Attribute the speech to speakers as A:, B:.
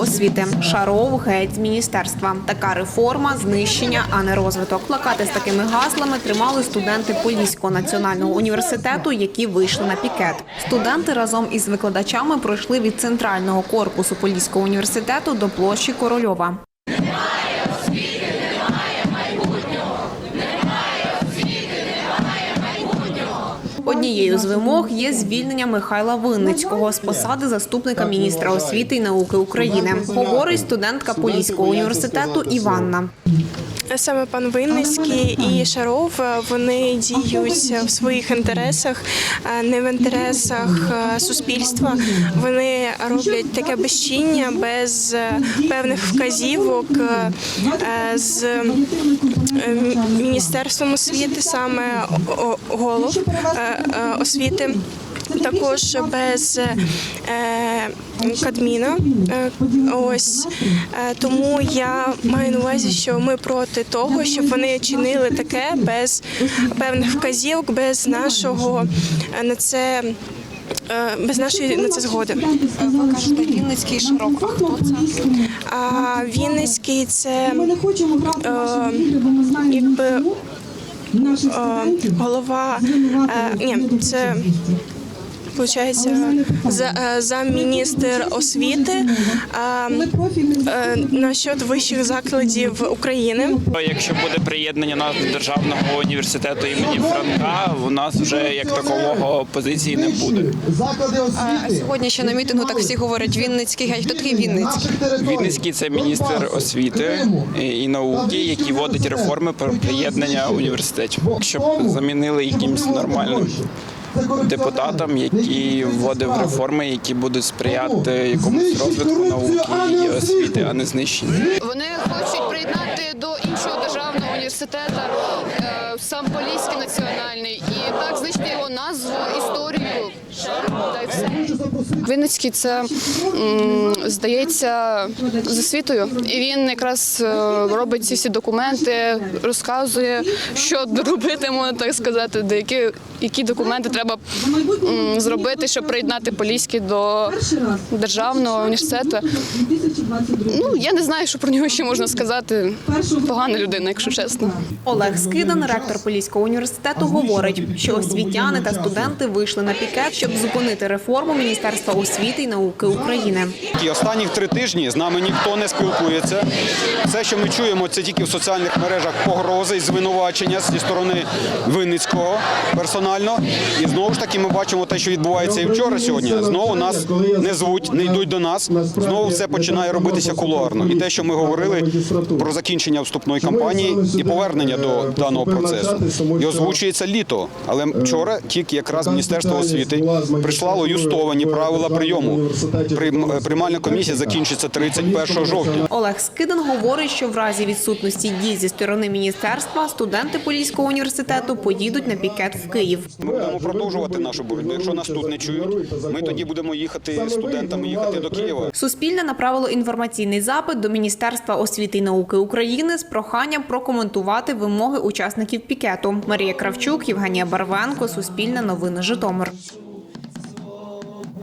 A: освіти. Шаров геть з міністерства. Така реформа знищення, а не розвиток. Плакати з такими гаслами тримали студенти Поліського національного університету, які вийшли на пікет. Студенти разом із викладачами пройшли від центрального корпусу Поліського університету до площі Корольова. Однією з вимог є звільнення Михайла Винницького з посади заступника міністра освіти і науки України. Говорить студентка Поліського університету Іванна.
B: Саме пан Винницький і Шаров е, вони діють в своїх інтересах, е, не в інтересах е, суспільства. Вони роблять таке безчиння без певних вказівок з міністерством освіти, саме голов освіти. Також без е, Кадміна. Е, ось е, тому я маю на увазі, що ми проти того, щоб вони чинили таке без певних вказівок, без нашого е, на це. е, Без нашої на це згоди.
A: Ви кажете Вінницький Шаров. А хто це?
B: А Вінницький це
C: Ми не хочемо грати
B: якби, е, голова. е, Ні, це виходить за, е, замміністр освіти. а, Е, насчет вищих закладів України.
D: Якщо буде приєднання нас до державного університету імені Франка, у нас вже як такового опозиції не буде.
E: Освіти.
F: Сьогодні ще на мітингу так всі говорять Вінницький геть. Хто такий Вінницький?
D: Вінницький це міністр освіти і науки, який вводить реформи про приєднання університетів, щоб замінили якимось нормальним депутатам, який вводив реформи, які будуть сприяти якомусь розвитку науки і освіти, а не знищенню.
G: Вони хочуть приєднати до іншого державного університету е, сам Поліський національний і так знищити його назву, історію. Вінницький це здається з освітою, і він якраз е, робить ці всі документи, розказує, що робити, можна так сказати, де які, які документи треба зробити, щоб приєднати Поліський до державного університету. Ну я не знаю, що про нього ще можна сказати. Погана людина, якщо чесно.
A: Олег Скидан, ректор Поліського університету, говорить, що освітяни та студенти вийшли на пікет, щоб зупинити реформу Міністерства освіти і науки України.
H: І останніх три тижні з нами ніхто не спілкується. Все, що ми чуємо, це тільки в соціальних мережах погрози і звинувачення зі сторони Винницького персонально. І знову ж таки ми бачимо те, що відбувається і вчора сьогодні. Знову нас не звуть, не йдуть до нас. Знову все починає робитися кулуарно. І те, що ми говорили про закінчення вступної кампанії і повернення до даного процесу, і озвучується літо. Але вчора тільки якраз Міністерство освіти прислало юстовані правила прийому. Прийм- Приймальна комісія закінчиться 31 жовтня.
A: Олег Скидан говорить, що в разі відсутності дій зі сторони міністерства студенти Поліського університету поїдуть на пікет в Київ.
H: Ми будемо продовжувати нашу боротьбу. Якщо нас тут не чують, ми тоді будемо їхати студентами, їхати до Києва.
A: Суспільне направило інформаційний запит до Міністерства освіти і науки України з проханням прокоментувати вимоги учасників пікету. Марія Кравчук, Євгенія Барвенко, Суспільне новини Житомир.